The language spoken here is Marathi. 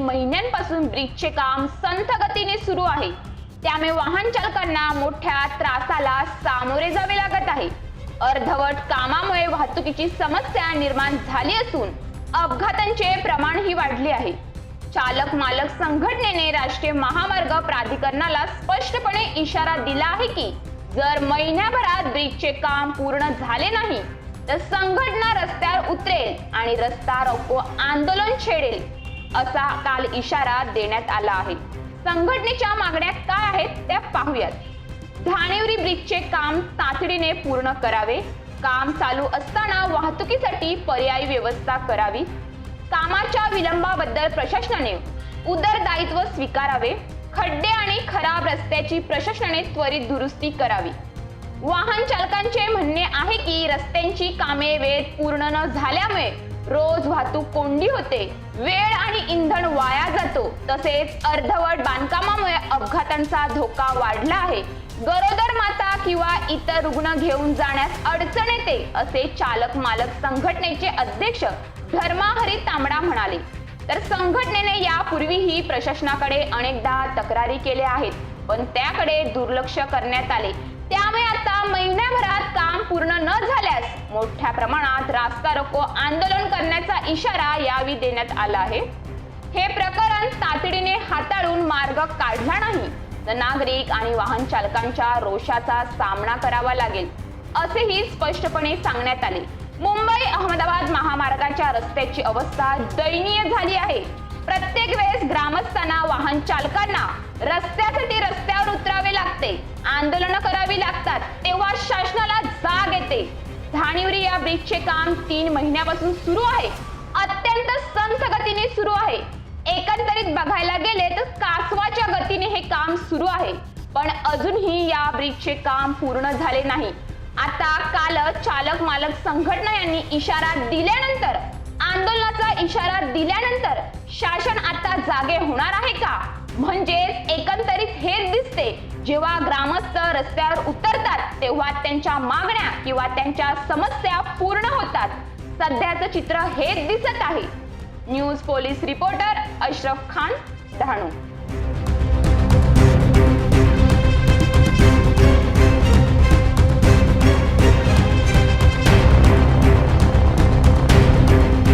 महिन्यांपासून ब्रिजचे काम संथ गतीने सुरू आहे. त्यामुळे वाहन चालकांना मोठ्या त्रासाला सामोरे जावे लागत आहे. अर्धवट कामामुळे वाहतुकीची समस्या निर्माण झाली असून अपघातांचे प्रमाणही वाढले आहे. चालक मालक संघटनेने राष्ट्रीय महामार्ग प्राधिकरणाला स्पष्टपणे इशारा दिला आहे की जर महिन्याभरात ब्रिजचे काम पूर्ण झाले नाही तर संघटना रस्त्यावर उतरेल आणि रस्ता रोको आंदोलन छेडेल असा काल इशारा देण्यात आला आहे. संघटनेच्या मागण्या काय आहेत त्या पाहूयात. धाणेवरी ब्रिजचे काम तातडीने पूर्ण करावे काम चालू असताना वाहतुकीसाठी पर्यायी व्यवस्था करावी कामाच्या विलंबाबद्दल प्रशासनाने उदरदायित्व स्वीकारावे खड्डे आणि खराब रस्त्याची प्रशासनाने त्वरित दुरुस्ती करावी. वाहन चालकांचे म्हणणे आहे की रस्त्यांची कामे वेळेत पूर्ण न झाल्यामुळे रोज वाहतूक कोंडी होते. वेळ आणि इंधन वाया जातो. तसेच अर्धवट बांधकामामुळे अपघातांचा धोका वाढला आहे. गरोदर माता किंवा इतर रुग्ण घेऊन जाण्यास अडचण येते असे चालक मालक संघटनेचे अध्यक्ष धर्माहरी तांबडा म्हणाले. तर संघटनेने यापूर्वीही प्रशासनाकडे अनेकदा तक्रारी केल्या आहेत पण त्याकडे दुर्लक्ष करण्यात आले. त्यामुळे आता महिन्याभरात काम पूर्ण न झाल्यास मोठ्या प्रमाणात रास्ता रोको आंदोलन करण्याचा इशारा यावेळी देण्यात आला आहे. हे प्रकरण तातडीने हाताळून मार्ग काढला नाही तर नागरिक आणि वाहन चालकांच्या रोषाचा सामना करावा लागेल असेही स्पष्टपणे सांगण्यात आले. मुंबई अहमदाबाद महामार्गाच्या रस्त्याची अवस्था दयनीय झाली आहे. प्रत्येक वेळेस ग्रामस्थांना वाहन चालकांना रस्त्यासाठी आंदोलन करावी लागतात तेव्हा शासनाला जाग येते. धाणिवरी या ब्रिजचे काम तीन महिन्यापासून सुरू आहे. अत्यंत संथ गतीने सुरू आहे. एकंदरीत बघायला गेले तर कासवाच्या गतीने हे काम सुरू आहे. पण अजूनही या ब्रिजचे काम पूर्ण झाले नाही. आता काल चालक मालक संघटना यांनी इशारा दिल्यानंतर आंदोलनाचा इशारा दिल्यानंतर शासन आता जागे होणार आहे का? म्हणजेच एकंदरीत हेच दिसते. जेव्हा ग्रामस्थ रस्त्यावर उतरतात तेव्हा त्यांच्या मागण्या किंवा त्यांच्या समस्या पूर्ण होतात. सध्याचं चित्र हेच दिसत आहे. News police reporter Ashraf Khan Dahanu.